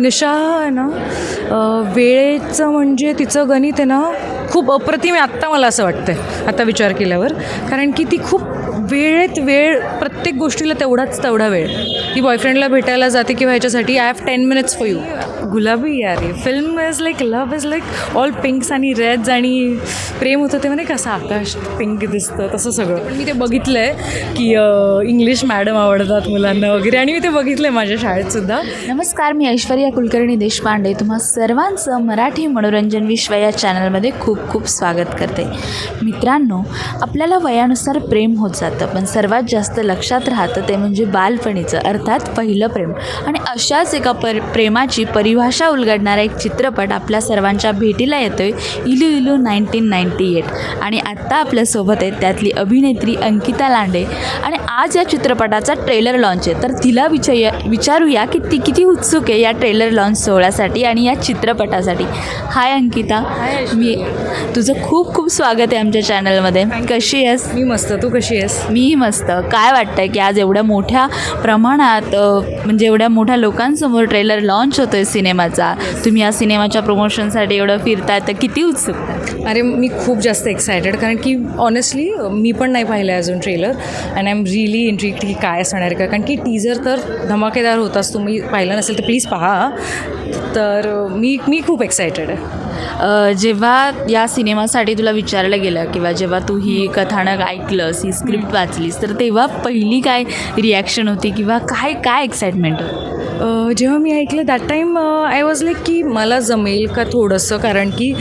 निशा आहे ना वेळेचं म्हणजे तिचं गणित आहे ना खूप अप्रतिम आहे आत्ता मला असं वाटतं आता विचार केल्यावर. कारण की ती खूप वेळेत वेळ प्रत्येक गोष्टीला तेवढाच तेवढा वेळ. ती बॉयफ्रेंडला भेटायला जाते किंवा ह्याच्यासाठी I have ten minutes for you गुलाबी यार film is like love is like all pinks आणि रेड्स आणि प्रेम होतं ते म्हणजे कसं आकाश पिंक दिसतं तसं सगळं. पण मी ते बघितलं आहे की इंग्लिश मॅडम आवडतात मुलांना वगैरे आणि मी ते बघितलं आहे माझ्या शाळेतसुद्धा नमस्कार मी ऐश्वर्या कुलकर्णी देशपांडे. तुम्हा सर्वांचं मराठी मनोरंजन विश्व या चॅनलमध्ये खूप खूप स्वागत करते. मित्रांनो आपल्याला वयानुसार प्रेम होत जातं पण सर्वात जास्त लक्षात राहतं ते म्हणजे बालपणीचं अर्थात पहिलं प्रेम. आणि अशाच एका पर प्रेमाची परिभाषा उलगडणारा एक चित्रपट आपल्या सर्वांच्या भेटीला येतोय इलू इलू नाईन्टीन नाईन्टी एट. आणि आत्ता आपल्यासोबत आहेत त्यातली अभिनेत्री अंकिता लांडे. आणि आज या चित्रपटाचा ट्रेलर लॉन्च आहे. तर तिला विचारूया विचारूया की ती किती उत्सुक आहे या ट्रेलर लॉन्च सोहळ्यासाठी आणि या चित्रपटासाठी. हाय अंकिता. मी तुझं खूप खूप स्वागत आहे आमच्या चॅनलमध्ये कशी आहेस? मी मस्त. तू कशी आहेस? मी मस्त. काय वाटतंय की आज एवढ्या मोठ्या प्रमाणात म्हणजे एवढ्या मोठ्या लोकांसमोर ट्रेलर लॉन्च होतो आहे सिनेमाचा तुम्ही या सिनेमाच्या प्रमोशनसाठी एवढं फिरताय तर किती उत्सुकता आहे? अरे मी खूप जास्त एक्सायटेड कारण की ऑनेस्टली मी पण नाही पाहिलं आहे अजून trailer and I am really intrigued की काय असणार आहे. का कारण की टीजर तर धमाकेदार होताच. तुम्ही पाहिलं नसेल तर प्लीज पहा. तर मी मी खूप एक्सायटेड आहे. जेव्हा या सिनेमासाठी तुला विचारलं गेलं किंवा जेव्हा तू ही कथानक ऐकलंस ही स्क्रिप्ट वाचलीस तर तेव्हा पहिली काय रिॲक्शन होती किंवा काय काय एक्साइटमेंट होती? जेव्हा मी ऐकलं that time I was like की मला जमेल का थोडंसं? कारण की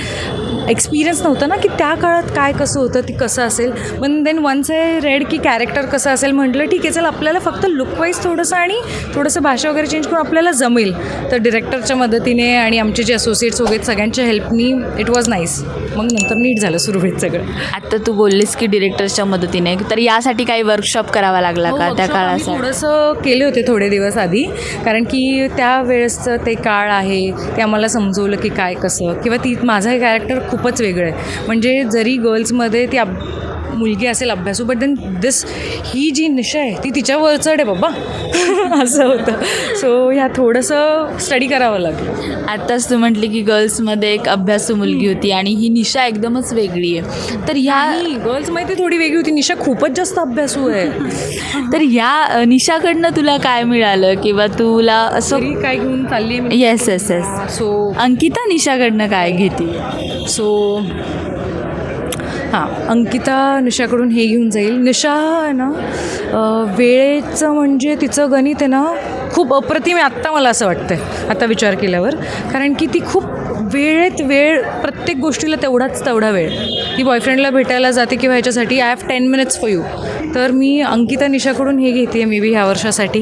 एक्सपिरियन्स नव्हतं ना की त्या काळात काय कसं होतं ती कसं असेल? पण देन वन्स आय रेड की कॅरेक्टर कसं असेल म्हटलं ठीक आहे चल आपल्याला फक्त लुकवाईज थोडंसं आणि थोडंसं भाषा वगैरे चेंज करून आपल्याला जमेल. तर डिरेक्टरच्या मदतीने आणि आमचे जे असोसिएट्स वगैरे सगळ्यांच्या हेल्पनी इट वॉज नाईस मग नंतर नीट झालं सुरळीत सगळं. आत्ता तू बोललीस की डिरेक्टर्सच्या मदतीने. तर यासाठी काही वर्कशॉप करावा लागला का हो, त्या workshop आम्ही काळासाठी? थोडंसं केले होते थोडे दिवस आधी. कारण की त्या वेळेसचं ते काळ आहे ते आम्हाला समजवलं की काय कसं. किंवा ती माझं हे कॅरेक्टर खूपच वेगळं आहे. म्हणजे जरी गर्ल्समध्ये ती मुलगी असेल अभ्यासू बट देन दिस ही जी निशा आहे ती तिच्यावर चढ आहे बाबा. असं होतं. सो ह्या थोडंसं स्टडी करावं लागलं. आत्ताच तू म्हटली की गर्ल्समध्ये एक अभ्यासू मुलगी होती आणि ही निशा एकदमच वेगळी आहे. तर ह्या गर्ल्स माहिती थोडी वेगळी होती. निशा खूपच जास्त अभ्यासू आहे. तर ह्या निशाकडनं तुला काय मिळालं? किंवा तुला असं काय घेऊन चालली yes yes yes so Ankita निशाकडनं काय घेते? सो हां अंकिता निशाकडून हे घेऊन जाईल. निशा आहे ना वेळेचं म्हणजे तिचं गणित आहे ना खूप अप्रतिम आहे आत्ता मला असं वाटतं आता विचार केल्यावर. कारण की ती खूप वेळेत वेळ प्रत्येक गोष्टीला तेवढाच तेवढा वेळ. ती बॉयफ्रेंडला भेटायला जाते किंवा ह्याच्यासाठी I have ten minutes for you तर मी अंकिता निशाकडून हे घेते मे बी ह्या वर्षासाठी.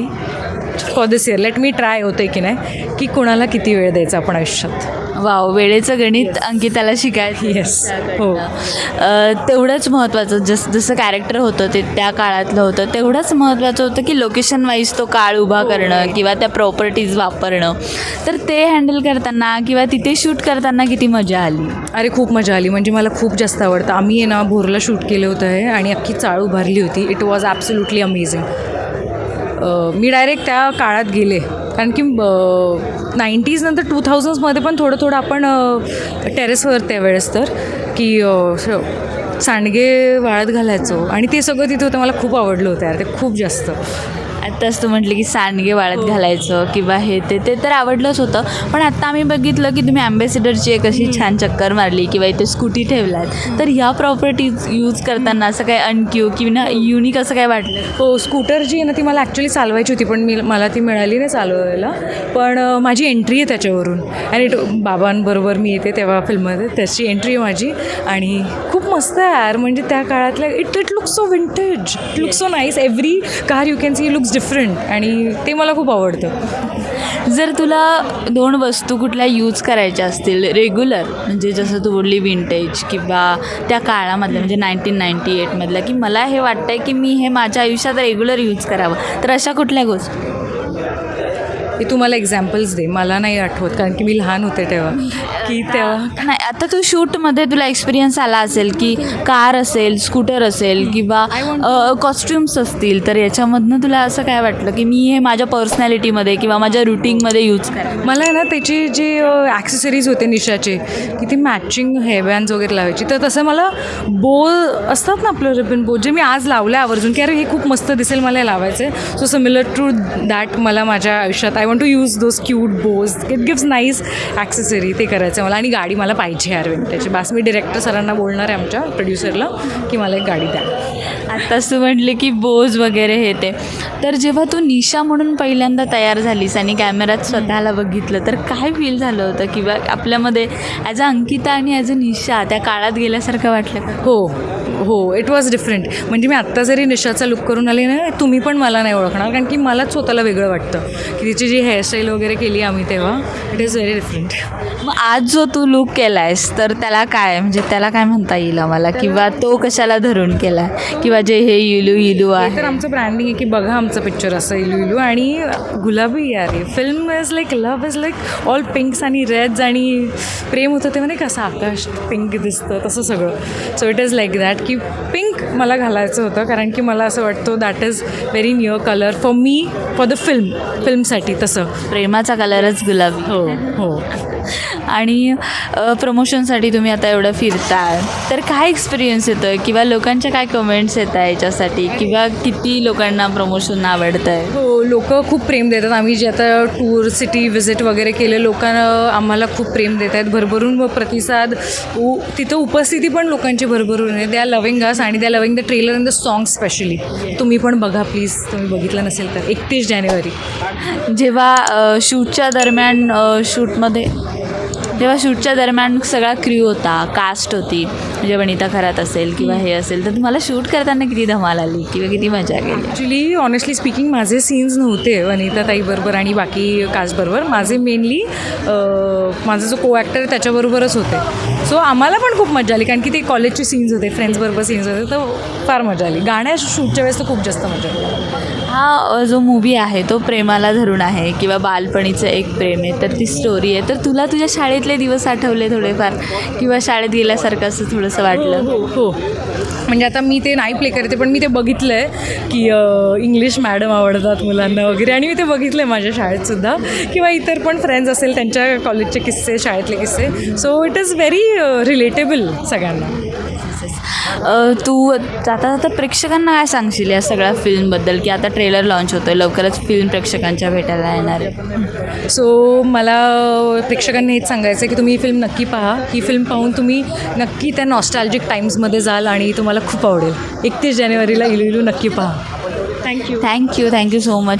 For this year let me try होते की नाही की कोणाला किती वेळ द्यायचा आपण आयुष्यात? वाव वेळेचं गणित अंकिताला शिकायचं. Yes. हो. तेवढंच महत्त्वाचं जस जसं कॅरेक्टर होतं ते त्या काळातलं होतं तेवढंच महत्त्वाचं होतं की लोकेशन वाईज तो काळ उभा करणं किंवा त्या प्रॉपर्टीज वापरणं. तर ते हँडल करताना किंवा तिथे शूट करताना किती मजा आली? अरे खूप मजा आली. म्हणजे मला खूप जास्त आवडतं. आम्ही ना भोरला शूट केलं होतं आहे आणि अख्खी चाळ उभारली होती. इट वॉज ॲब्सोल्युटली अमेझिंग मी डायरेक्ट त्या काळात गेले. कारण की नाईन्टीज नंतर टू थाउजंड्समध्ये पण थोडं थोडं आपण टेरेसवर त्यावेळेस तर की सांडगे वाळत घालायचो. आणि ते सगळं तिथे होतं मला खूप आवडलं होतं यार ते खूप जास्त. आत्ताच तू म्हटली की सांडगे वाळत घालायचं किंवा हे ते ते तर आवडलंच होतं. पण आत्ता आम्ही बघितलं की तुम्ही अँबॅसिडरची एक अशी छान चक्कर मारली किंवा इथे स्कूटी ठेवलात. तर ह्या प्रॉपर्टीज यूज करताना असं काय अनक्यू किंवा युनिक असं काय वाटलं? हो स्कूटर जी आहे ना ती मला ॲक्च्युली चालवायची होती पण मी मला ती मिळाली नाही चालवायला. पण माझी एंट्री आहे त्याच्यावरून. आणि बाबांबरोबर मी येते तेव्हा फिल्ममध्ये त्याची एंट्री आहे माझी. आणि खूप मस्त आहे यार. म्हणजे त्या काळातल्या it it look so vintage it look so nice every car you can see different आणि ते मला खूप आवडतं. जर तुला दोन वस्तू कुठल्या यूज करायच्या असतील रेग्युलर म्हणजे जसं तू बोलली विंटेज किंवा त्या काळामधल्या म्हणजे नाईन्टीन नाईन्टी एटमधल्या की मला हे वाटतंय की मी हे माझ्या आयुष्यात रेग्युलर यूज करावं. तर अशा कुठल्या गोष्टी? हे तू मला एक्झाम्पल्स दे. मला नाही आठवत कारण की मी लहान होते तेव्हा. की तेव्हा नाही आता तू शूटमध्ये तुला एक्सपिरियन्स आला असेल की कार असेल स्कूटर असेल किंवा कॉस्ट्युम्स असतील तर याच्यामधनं तुला असं काय वाटलं की मी हे माझ्या पर्सनॅलिटीमध्ये किंवा माझ्या रुटीनमध्ये यूज करेन? मला ना त्याचे जे ॲक्सेसरीज होते निशाचे की ती मॅचिंग हेअरबँड्स वगैरे लावायची. तर तसं मला बो असतात ना आपलं रिबन बो जे मी आज लावलं आहे आवर्जून की अरे हे खूप मस्त दिसेल मला हे लावायचं आहे सो सिमिलर टू दॅट मला माझ्या आयुष्यात I want to use those cute bows it gives nice accessory ते करायचं मला. आणि गाडी मला पाहिजे यार त्याची बास मी डिरेक्टर सरांना बोलणार आहे आमच्या प्रोड्युसरला की मला एक गाडी द्या. आत्ताच तू म्हटले की बोज वगैरे हे ते. तर जेव्हा तू निशा म्हणून पहिल्यांदा तयार झालीस आणि कॅमेऱ्यात स्वतःला बघितलं तर काय फील झालं होतं? किंवा आपल्यामध्ये ॲज अ अंकिता आणि ॲज अ निशा त्या काळात गेल्यासारखं वाटलं का? हो. हो इट वॉज डिफरंट म्हणजे मी आत्ता जरी निशाचा लुक करून आले ना तुम्ही पण मला नाही ओळखणार कारण की मलाच स्वतःला वेगळं वाटतं. की तिची जी हेअरस्टाईल वगैरे केली आम्ही तेव्हा इट इज व्हेरी डिफरंट मग आज जो तू लुक केला आहेस तर त्याला काय म्हणजे त्याला काय म्हणता येईल आम्हाला? किंवा तो कशाला धरून केला किंवा जे हे इलू इलू आहे. तर आमचं ब्रँडिंग आहे की बघा आमचं पिक्चर असं इलू इलू आणि गुलाबी यार film is like love is like all pinks आणि रेड्स आणि प्रेम होतं ते म्हणजे कसं आकाश पिंक दिसतं तसं सगळं. So it is like that की पिंक मला घालायचं होतं कारण की मला असं वाटतं that is very near colour for me for the film फिल्मसाठी तसं. प्रेमाचा कलरच गुलाबी. हो हो. आणि प्रमोशनसाठी तुम्ही आता एवढं फिरताय. तर काय एक्सपिरियन्स येतो आहे किंवा लोकांच्या काय कमेंट्स येत आहे याच्यासाठी? किंवा किती लोकांना प्रमोशन आवडतं आहे हो लोक खूप प्रेम देतात. आम्ही जे आता टूर सिटी व्हिजिट वगैरे केले लोकांना आम्हाला खूप प्रेम देत आहेत भरभरून व प्रतिसाद उ तिथं उपस्थिती पण लोकांची भरभरून आहे. द्या लविंग अस आणि त्या loving the trailer and the song specially. तुम्ही पण बघा प्लीज. तुम्ही बघितलं नसेल तर. एकतीस जानेवारी. जेव्हा शूटच्या दरम्यान शूटमध्ये तेव्हा शूटच्या दरम्यान सगळा क्र्यू होता कास्ट होती. म्हणजे वनिता खरात असेल किंवा हे असेल तर तुम्हाला शूट करताना किती धमाल आली किंवा किती मजा गेली ॲक्च्युली ऑनेस्टली स्पीकिंग माझे सीन्स नव्हते वनिता ताईबरोबर आणि बाकी कास्टबरोबर माझे मेनली माझा जो को ॲक्टर त्याच्याबरोबरच होते. सो आम्हाला पण खूप मजा आली कारण की ते कॉलेजचे सीन्स होते फ्रेंड्सबरोबर सीन्स होते तर फार मजा आली. गाण्या शूटच्या वेळेस तर खूप जास्त मजा आली. हा जो मूवी आहे तो प्रेमाला धरून आहे किंवा बालपणीचं एक प्रेम आहे तर ती स्टोरी आहे. तर तुला तुझ्या शाळेतले दिवस आठवले थोडेफार? किंवा शाळेत गेल्यासारखं असं थोडंसं वाटलं? हो हो, हो. म्हणजे आता मी ते नाही प्ले करते पण मी ते बघितलं आहे की इंग्लिश मॅडम आवडतात मुलांना वगैरे. आणि मी ते बघितलं आहे माझ्या शाळेतसुद्धा किंवा इतर पण फ्रेंड्स असेल त्यांच्या कॉलेजचे किस्से शाळेतले किस्से. So it is very relatable सगळ्यांना. अ, तू जाता जाता प्रेक्षकांना काय सांगशील या सगळ्या फिल्मबद्दल? की आता ट्रेलर लॉन्च होतोय लवकरच फिल्म प्रेक्षकांच्या भेटायला येणार आहे. सो मला प्रेक्षकांनी हेच सांगायचं आहे की तुम्ही ही फिल्म नक्की पहा. ही फिल्म पाहून तुम्ही नक्की त्या नॉस्टॅल्जिक टाईम्समध्ये जाल आणि तुम्हाला खूप आवडेल. एकतीस जानेवारीला इलू इलू नक्की पहा. Thank you thank you thank you so much